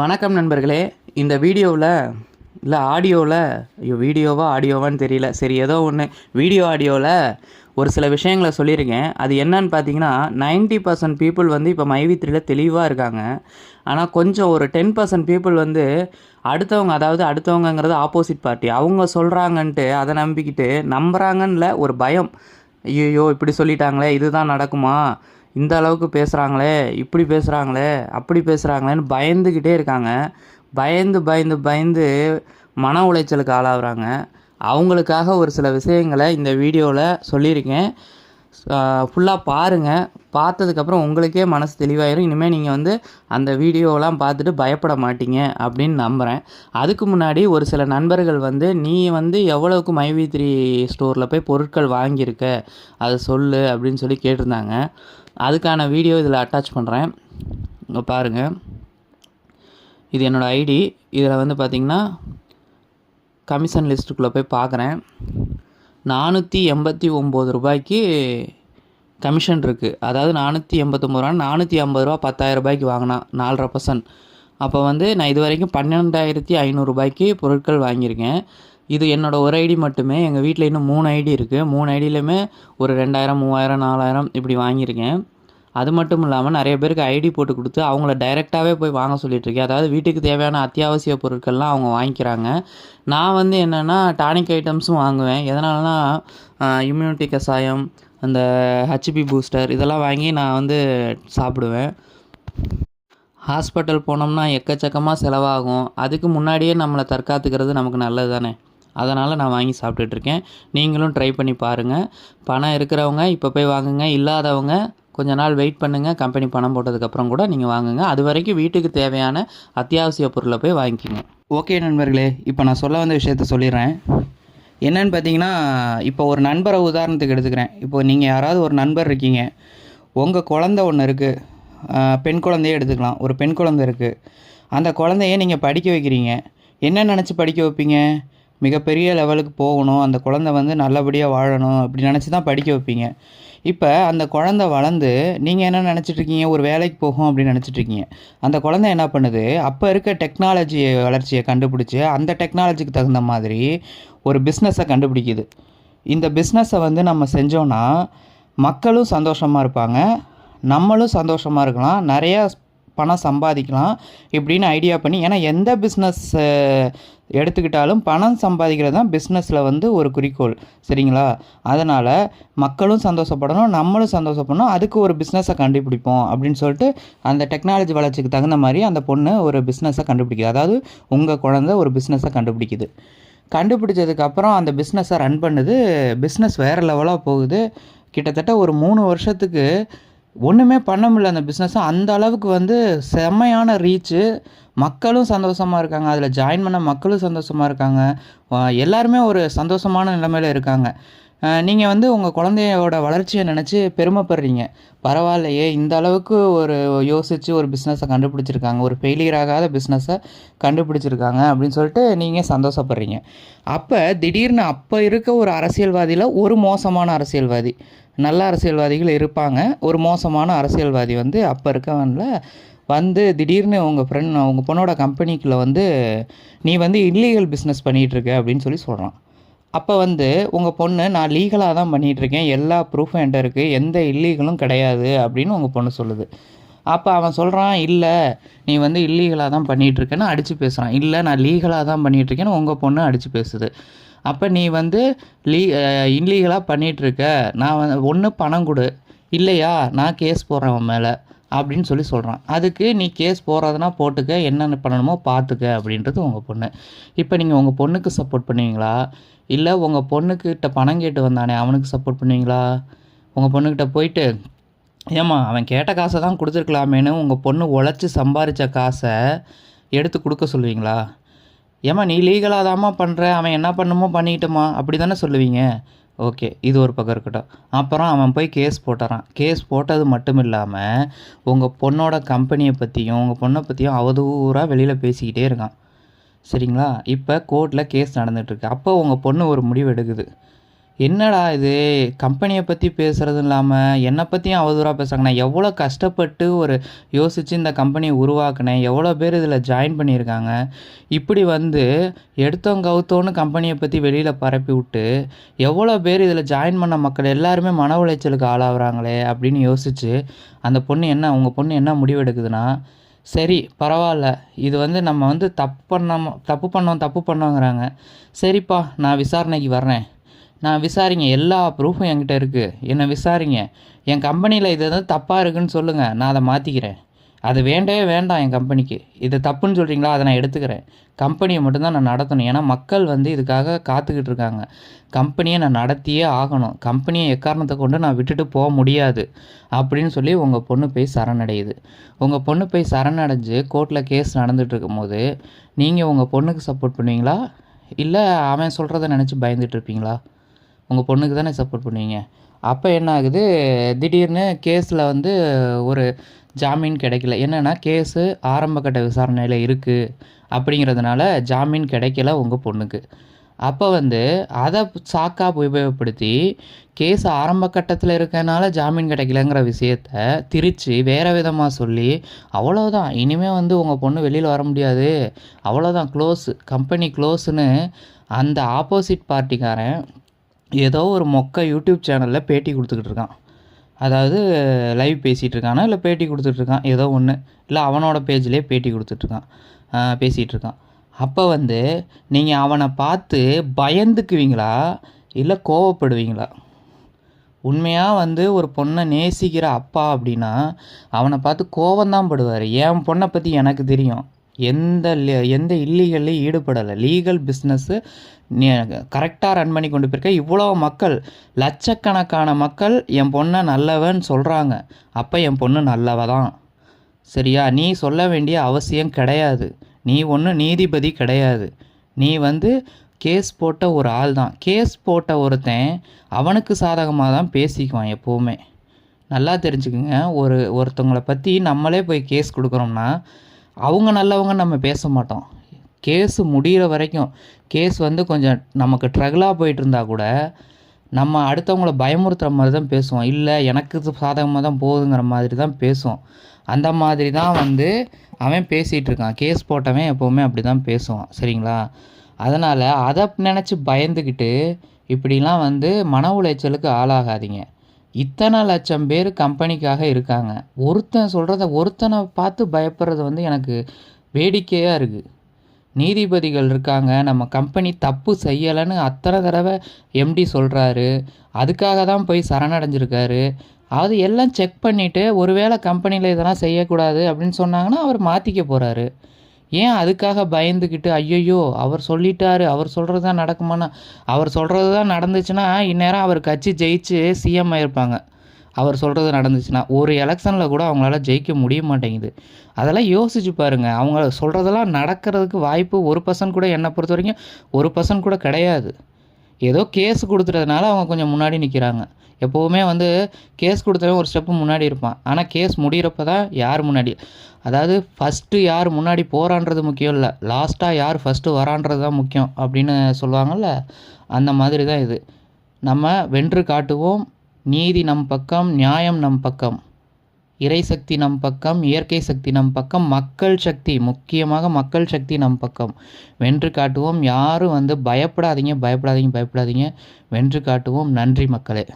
வணக்கம் நண்பர்களே. இந்த வீடியோவில் இல்லை ஆடியோவில் ஐயோ வீடியோவா ஆடியோவான்னு தெரியல. சரி ஏதோ ஒன்று வீடியோ ஆடியோவில் ஒரு சில விஷயங்களை சொல்லியிருக்கேன். அது என்னன்னு பார்த்தீங்கன்னா 90% பர்சன்ட் பீப்புள் வந்து இப்போ மைவித்ரியில் தெளிவாக இருக்காங்க. ஆனால் கொஞ்சம் ஒரு டென் பர்சன்ட் பீப்புள் வந்து அடுத்தவங்க அதாவது அடுத்தவங்கங்கிறது ஆப்போசிட் பார்ட்டி. அவங்க சொல்கிறாங்கன்ட்டு அதை நம்பிக்கிட்டு நம்புகிறாங்கன்னு ஒரு பயம். ஐயோ இப்படி சொல்லிட்டாங்களே இதுதான் நடக்குமா? இந்த அளவுக்கு பேசுகிறாங்களே இப்படி பேசுகிறாங்களே அப்படி பேசுகிறாங்களேன்னு பயந்துக்கிட்டே இருக்காங்க. பயந்து பயந்து பயந்து மன உளைச்சலுக்கு ஆளாகிறாங்க. அவங்களுக்காக ஒரு சில விஷயங்களை இந்த வீடியோவில் சொல்லியிருக்கேன். ஃபுல்லாக பாருங்கள் பார்த்ததுக்கப்புறம் உங்களுக்கே மனசு தெளிவாயிரும். இனிமேல் நீங்கள் வந்து அந்த வீடியோலாம் பார்த்துட்டு பயப்பட மாட்டீங்க அப்படின்னு நம்புகிறேன் அதுக்கு முன்னாடி ஒரு சில நண்பர்கள் வந்து நீ வந்து எவ்வளவுக்கு மைவி த்ரீ ஸ்டோரில் போய் பொருட்கள் வாங்கியிருக்க? அதை சொல்லு அப்படின்னு சொல்லி கேட்டிருந்தாங்க. அதுக்கான வீடியோ இதில் அட்டாச் பண்ணுறேன் இங்கே பாருங்கள் இது என்னோடய ஐடி இதில் வந்து பார்த்திங்கன்னா கமிஷன் லிஸ்ட்டுக்குள்ளே போய் பார்க்குறேன் நானூற்றி எண்பத்தி ஒம்பது ரூபாய்க்கு கமிஷன் இருக்குது அதாவது நானூற்றி எண்பத்தொம்பது ரூபா நானூற்றி ஐம்பது ரூபா பத்தாயிரம் ரூபாய்க்கு வாங்கினா நாலரை பர்சன்ட் அப்போ வந்து நான் இது வரைக்கும் பன்னெண்டாயிரத்தி ஐநூறுரூபாய்க்கு பொருட்கள் வாங்கியிருக்கேன். இது என்னோடய ஒரு ஐடி மட்டுமே. எங்கள் வீட்டில் இன்னும் மூணு ஐடி இருக்குது மூணு ஐடியிலையுமே ஒரு ரெண்டாயிரம் மூவாயிரம் நாலாயிரம் இப்படி வாங்கியிருக்கேன். அது மட்டும் இல்லாமல் நிறைய பேருக்கு ஐடி போட்டு கொடுத்து அவங்கள டைரெக்டாகவே போய் வாங்க சொல்லிகிட்ருக்கேன் அதாவது வீட்டுக்கு தேவையான அத்தியாவசிய பொருட்கள்லாம் அவங்க வாங்கிக்கிறாங்க. நான் வந்து என்னென்னா டானிக் ஐட்டம்ஸும் வாங்குவேன். எதனாலனா இம்யூனிட்டி கஷாயம் அந்த ஹச்பி பூஸ்டர் இதெல்லாம் வாங்கி நான் வந்து சாப்பிடுவேன். ஹாஸ்பிட்டல் போனோம்னா எக்கச்சக்கமாக செலவாகும். அதுக்கு முன்னாடியே நம்மளை தற்காத்துக்கிறது நமக்கு நல்லது தானே அதனால் நான் வாங்கி சாப்பிட்டுட்ருக்கேன். நீங்களும் ட்ரை பண்ணி பாருங்கள் பணம் இருக்கிறவங்க இப்போ போய் வாங்குங்க. இல்லாதவங்க கொஞ்ச நாள் வெயிட் பண்ணுங்கள் கம்பெனி பணம் போட்டதுக்கப்புறம் கூட நீங்கள் வாங்குங்க. அது வரைக்கும் வீட்டுக்கு தேவையான அத்தியாவசிய பொருளை போய் வாங்கிக்கோங்க. ஓகே நண்பர்களே இப்போ நான் சொல்ல வந்த விஷயத்த சொல்லிடுறேன். என்னன்னு பார்த்தீங்கன்னா இப்போ ஒரு நண்பரை உதாரணத்துக்கு எடுத்துக்கிறேன். இப்போ நீங்கள் யாராவது ஒரு நண்பர் இருக்கீங்க. உங்கள் குழந்த ஒன்று இருக்குது பெண் குழந்தையே எடுத்துக்கலாம். ஒரு பெண் குழந்தை இருக்குது அந்த குழந்தைய நீங்கள் படிக்க வைக்கிறீங்க. என்ன நினச்சி படிக்க வைப்பீங்க? மிகப்பெரிய லெவலுக்கு போகணும். அந்த குழந்தை வந்து நல்லபடியாக வாழணும் அப்படி நினச்சி தான் படிக்க வைப்பீங்க. இப்போ அந்த குழந்தை வளர்ந்து நீங்கள் என்ன நினச்சிட்ருக்கீங்க ஒரு வேலைக்கு போகும் அப்படின்னு நினச்சிட்ருக்கீங்க அந்த குழந்தை என்ன பண்ணுது? அப்போ இருக்க டெக்னாலஜி வளர்ச்சியை கண்டுபிடிச்சி அந்த டெக்னாலஜிக்கு தகுந்த மாதிரி ஒரு பிஸ்னஸை கண்டுபிடிக்குது. இந்த பிஸ்னஸை வந்து நம்ம செஞ்சோன்னா மக்களும் சந்தோஷமாக இருப்பாங்க. நம்மளும் சந்தோஷமாக இருக்கலாம். நிறையா பணம் சம்பாதிக்கலாம் இப்படின்னு ஐடியா பண்ணி ஏன்னா எந்த பிஸ்னஸ் எடுத்துக்கிட்டாலும் பணம் சம்பாதிக்கிறது தான் பிஸ்னஸில் வந்து ஒரு குறிக்கோள் சரிங்களா? அதனால் மக்களும் சந்தோஷப்படணும் நம்மளும் சந்தோஷப்படணும் அதுக்கு ஒரு பிஸ்னஸை கண்டுபிடிப்போம் அப்படின்னு சொல்லிட்டு அந்த டெக்னாலஜி வளர்ச்சிக்கு தகுந்த மாதிரி அந்த பொண்ணு ஒரு பிஸ்னஸை கண்டுபிடிக்குது. அதாவது உங்கள் குழந்த ஒரு பிஸ்னஸை கண்டுபிடிக்குது. கண்டுபிடிச்சதுக்கப்புறம் அந்த பிஸ்னஸை ரன் பண்ணுது பிஸ்னஸ் வேறு லெவலாக போகுது. கிட்டத்தட்ட ஒரு மூணு வருஷத்துக்கு ஒன்றுமே பண்ண முடியல அந்த பிஸ்னஸை அந்த அளவுக்கு வந்து செம்மையான ரீச்சு மக்களும் சந்தோஷமாக இருக்காங்க. அதில் ஜாயின் பண்ண மக்களும் சந்தோஷமாக இருக்காங்க. எல்லாருமே ஒரு சந்தோஷமான நிலைமையில் இருக்காங்க. நீங்கள் வந்து உங்கள் குழந்தையோட வளர்ச்சியை நினச்சி பெருமைப்படுறீங்க. பரவாயில்லையே இந்த அளவுக்கு ஒரு யோசித்து ஒரு பிஸ்னஸை கண்டுபிடிச்சிருக்காங்க. ஒரு ஃபெயிலியர் ஆகாத பிஸ்னஸை கண்டுபிடிச்சிருக்காங்க அப்படின்னு சொல்லிட்டு நீங்கள் சந்தோஷப்படுறீங்க. அப்போ திடீர்னு அப்போ இருக்க ஒரு அரசியல்வாதியில் ஒரு மோசமான அரசியல்வாதி நல்ல அரசியல்வாதிகள் இருப்பாங்க. ஒரு மோசமான அரசியல்வாதி வந்து அப்போ இருக்கவனில் வந்து திடீர்னு உங்கள் ஃப்ரெண்ட் உங்கள் பொண்ணோட கம்பெனிக்குள்ளே வந்து நீ வந்து இல்லீகல் பிஸ்னஸ் பண்ணிகிட்ருக்க அப்படின்னு சொல்லி சொல்கிறான் அப்போ வந்து உங்கள் பொண்ணு நான் லீகலாக தான் பண்ணிகிட்ருக்கேன் எல்லா ப்ரூஃபும் என்கிட்ட இருக்குது எந்த இல்லீகலும் கிடையாது. அப்படின்னு உங்கள் பொண்ணு சொல்லுது. அப்போ அவன் சொல்கிறான் இல்லை நீ வந்து இல்லீகலாக தான் பண்ணிகிட்ருக்கேன்னு அடித்து பேசுகிறான் இல்லை நான் லீகலாக தான் பண்ணிகிட்ருக்கேன்னு உங்கள் பொண்ணு அடித்து பேசுது. அப்போ நீ வந்து லீ இல்லீகலாக பண்ணிகிட்ருக்க நான் வந்து ஒன்று பணம் கொடு. இல்லையா? நான் கேஸ் போடுறேன் அவன் மேலே. அப்படின்னு சொல்லி சொல்கிறான் அதுக்கு நீ கேஸ் போகிறதுனா போட்டுக்க. என்னென்ன பண்ணணுமோ பார்த்துக்க அப்படின்றது உங்கள் பொண்ணு. இப்போ நீங்கள் உங்கள் பொண்ணுக்கு சப்போர்ட் பண்ணுவீங்களா? இல்லை உங்கள் பொண்ணுக்கிட்ட பணம் கேட்டு வந்தானே அவனுக்கு சப்போர்ட் பண்ணுவீங்களா? உங்கள் பொண்ணுக்கிட்ட போயிட்டு ஏம்மா அவன் கேட்ட காசை தான் கொடுத்துருக்கலாமேன்னு உங்கள் பொண்ணு உழைச்சி சம்பாரித்த காசை எடுத்து கொடுக்க சொல்லுவீங்களா? ஏம்மா நீ லீகலாக தாம்மா பண்ணுற அவன் என்ன பண்ணுமோ பண்ணிக்கிட்டோமா அப்படி தானே சொல்லுவீங்க? ஓகே இது ஒரு பக்கம் இருக்கட்டும். அப்புறம் அவன் போய் கேஸ் போட்டுறான். கேஸ் போட்டது மட்டும் இல்லாமல் உங்கள் பொண்ணோட கம்பெனியை பற்றியும் உங்கள் பொண்ணை பற்றியும் அவதூறாக வெளியில் பேசிக்கிட்டே இருக்கான். சரிங்களா? இப்போ கோர்ட்டில் கேஸ் நடந்துகிட்ருக்கு அப்போ உங்கள் பொண்ணு ஒரு முடிவு எடுக்குது. என்னடா இது? கம்பெனியை பற்றி பேசுகிறதும் இல்லாமல் என்னை பற்றியும் அவதூறாக பேசுகிறாங்க நான் எவ்வளோ கஷ்டப்பட்டு ஒரு யோசித்து இந்த கம்பெனியை உருவாக்கினேன். எவ்வளோ பேர் இதில் ஜாயின் பண்ணியிருக்காங்க. இப்படி வந்து எடுத்தோம் கவுத்தோன்னு கம்பெனியை பற்றி வெளியில் பரப்பி விட்டு எவ்வளோ பேர் இதில் ஜாயின் பண்ண மக்கள் எல்லாருமே மன உளைச்சலுக்கு ஆளாகிறாங்களே அப்படின்னு யோசித்து அந்த பொண்ணு என்ன உங்கள் பொண்ணு என்ன முடிவு எடுக்குதுன்னா சரி பரவாயில்ல. இது வந்து நம்ம வந்து தப்பு பண்ணாம தப்பு பண்ணோம் தப்பு பண்ணோங்கிறாங்க. சரிப்பா நான் விசாரணைக்கு வர்றேன். நான் விசாரிங்க எல்லா ப்ரூஃபும் என்கிட்ட இருக்குது என்னை விசாரிங்க? என் கம்பெனியில் இது எதுவும் தப்பாக இருக்குன்னு சொல்லுங்கள் நான் அதை மாற்றிக்கிறேன் அது வேண்டவே வேண்டாம் என் கம்பெனிக்கு. இது தப்புன்னு சொல்கிறீங்களா அதை நான் எடுத்துக்கிறேன். கம்பெனியை மட்டும்தான் நான் நடத்தணும். ஏன்னா மக்கள் வந்து இதுக்காக காத்துக்கிட்டு இருக்காங்க. கம்பெனியை நான் நடத்தியே ஆகணும். கம்பெனியை எக்காரணத்தை கொண்டு நான் விட்டுட்டு போக முடியாது. அப்படின்னு சொல்லி உங்கள் பொண்ணு போய் சரணடையுது. உங்கள் பொண்ணு போய் சரணடைஞ்சு கோர்ட்டில் கேஸ் நடந்துகிட்டு இருக்கும்போது நீங்கள் உங்கள் பொண்ணுக்கு சப்போர்ட் பண்ணுவீங்களா? இல்லை அவன் சொல்கிறத நினச்சி பயந்துட்டு இருப்பீங்களா? உங்கள் பொண்ணுக்கு தானே சப்போர்ட் பண்ணுவீங்க? அப்போ என்ன ஆகுது? திடீர்னு கேஸில் வந்து ஒரு ஜாமீன் கிடைக்கல. என்னென்னா கேஸு ஆரம்பகட்ட விசாரணையில் இருக்குது அப்படிங்கிறதுனால ஜாமீன் கிடைக்கல உங்கள் பொண்ணுக்கு. அப்போ வந்து அதை சாக்காக உபயோகப்படுத்தி கேஸ் ஆரம்ப கட்டத்தில் இருக்கனால ஜாமீன் கிடைக்கலங்கிற விஷயத்த திரித்து வேறு விதமாக சொல்லி அவ்வளோதான் இனிமேல் வந்து உங்கள் பொண்ணு வெளியில் வர முடியாது. அவ்வளோதான் க்ளோஸு கம்பெனி க்ளோஸுன்னு அந்த ஆப்போசிட் பார்ட்டிக்காரன் ஏதோ ஒரு மொக்க யூடியூப் சேனலில் பேட்டி கொடுத்துக்கிட்டு இருக்கான். அதாவது லைவ் பேசிகிட்டு இருக்கானா இல்லை பேட்டி கொடுத்துட்ருக்கான் ஏதோ ஒன்று இல்லை அவனோட பேஜ்லேயே பேட்டி கொடுத்துட்ருக்கான் பேசிகிட்டு இருக்கான். அப்போ வந்து நீங்கள் அவனை பார்த்து பயந்துக்குவீங்களா இல்லை கோவப்படுவீங்களா? உண்மையாக வந்து ஒரு பொண்ணை நேசிக்கிற அப்பா அப்படின்னா அவனை பார்த்து கோவம்தான் படுவார். என் பொண்ணை பற்றி எனக்கு தெரியும். எந்த எந்த இல்லீகல்லையும் ஈடுபடலை. லீகல் பிஸ்னஸ்ஸு கரெக்டாக ரன் பண்ணி கொண்டு போயிருக்க. இவ்வளோ மக்கள் லட்சக்கணக்கான மக்கள் என் பொண்ணை நல்லவன் சொல்கிறாங்க அப்போ என் பொண்ணு நல்லவ தான் சரியா? நீ சொல்ல வேண்டிய அவசியம் கிடையாது. நீ ஒன்றும் நீதிபதி கிடையாது. நீ வந்து கேஸ் போட்ட ஒரு ஆள் தான் கேஸ் போட்ட ஒருத்தன் அவனுக்கு சாதகமாக தான் பேசிக்குவான் எப்போவுமே. நல்லா தெரிஞ்சுக்குங்க. ஒரு ஒருத்தவங்களை பற்றி நம்மளே போய் கேஸ் கொடுக்குறோம்னா அவங்க நல்லவங்க நம்ம பேச மாட்டோம். கேஸு முடிகிற வரைக்கும் கேஸ் வந்து கொஞ்சம் நமக்கு ட்ரகிளாக போயிட்டு இருந்தால் கூட நம்ம அடுத்தவங்கள பயமுறுத்துகிற மாதிரி தான் பேசுவோம். இல்லை எனக்கு சாதகமாக தான் போகுதுங்கிற மாதிரி தான் பேசுவோம். அந்த மாதிரி தான் வந்து அவன் பேசிகிட்டு இருக்கான். கேஸ் போட்டவன் எப்போவுமே அப்படி தான் பேசுவான். சரிங்களா? அதனால் அதை நினச்சி பயந்துக்கிட்டு இப்படிலாம் வந்து மன உளைச்சலுக்கு ஆளாகாதீங்க. இத்தனை லட்சம் பேர் கம்பெனிக்காக இருக்காங்க. ஒருத்தன் சொல்கிறத ஒருத்தனை பார்த்து பயப்படுறது வந்து எனக்கு வேடிக்கையாக இருக்குது நீதிபதிகள் இருக்காங்க. நம்ம கம்பெனி தப்பு செய்யலைன்னு அத்தனை தடவை எம்டி சொல்கிறாரு அதுக்காக தான் போய் சரணடைஞ்சிருக்காரு. அது எல்லாம் செக் பண்ணிவிட்டு ஒருவேளை கம்பெனியில் இதெல்லாம் செய்யக்கூடாது அப்படின்னு சொன்னாங்கன்னா அவர் மாற்றிக்க போகிறாரு ஏன் அதுக்காக பயந்துக்கிட்டு ஐயையோ அவர் சொல்லிட்டாரு அவர் சொல்கிறது தான் நடக்குமானா அவர் சொல்கிறது தான் நடந்துச்சுன்னா இந்நேரம் அவர் கட்சி ஜெயிச்சு சிஎம் ஆயிருப்பாங்க. அவர் சொல்கிறது நடந்துச்சுன்னா ஒரு எலெக்ஷனில் கூட அவங்களால ஜெயிக்க முடிய மாட்டேங்குது. அதெல்லாம் யோசிச்சு பாருங்கள் அவங்க சொல்கிறதெல்லாம் நடக்கிறதுக்கு வாய்ப்பு ஒரு பர்சன்ட் கூட என்னை பொறுத்த வரைக்கும் ஒரு பர்சன்ட் கூட கிடையாது. ஏதோ கேஸ் கொடுத்துறதுனால அவங்க கொஞ்சம் முன்னாடி நிற்கிறாங்க எப்போவுமே வந்து கேஸ் கொடுத்தவன் ஒரு ஸ்டெப்பு முன்னாடி இருப்பான். ஆனால் கேஸ் முடிகிறப்ப தான் யார் முன்னாடி? அதாவது ஃபஸ்ட்டு யார் முன்னாடி போகிறான்றது முக்கியம் இல்லை. லாஸ்ட்டாக யார் ஃபஸ்ட்டு வரான்றது தான் முக்கியம் அப்படின்னு சொல்லுவாங்கள்ல அந்த மாதிரி தான் இது. நம்ம வென்று காட்டுவோம். நீதி நம் பக்கம் நியாயம் நம் பக்கம். இறை சக்தி நம் பக்கம் இயற்கை சக்தி நம் பக்கம் மக்கள் சக்தி முக்கியமாக மக்கள் சக்தி நம் பக்கம். வென்று காட்டுவோம். யாரும் வந்து பயப்படாதீங்க பயப்படாதீங்க பயப்படாதீங்க. வென்று காட்டுவோம். நன்றி மக்களே.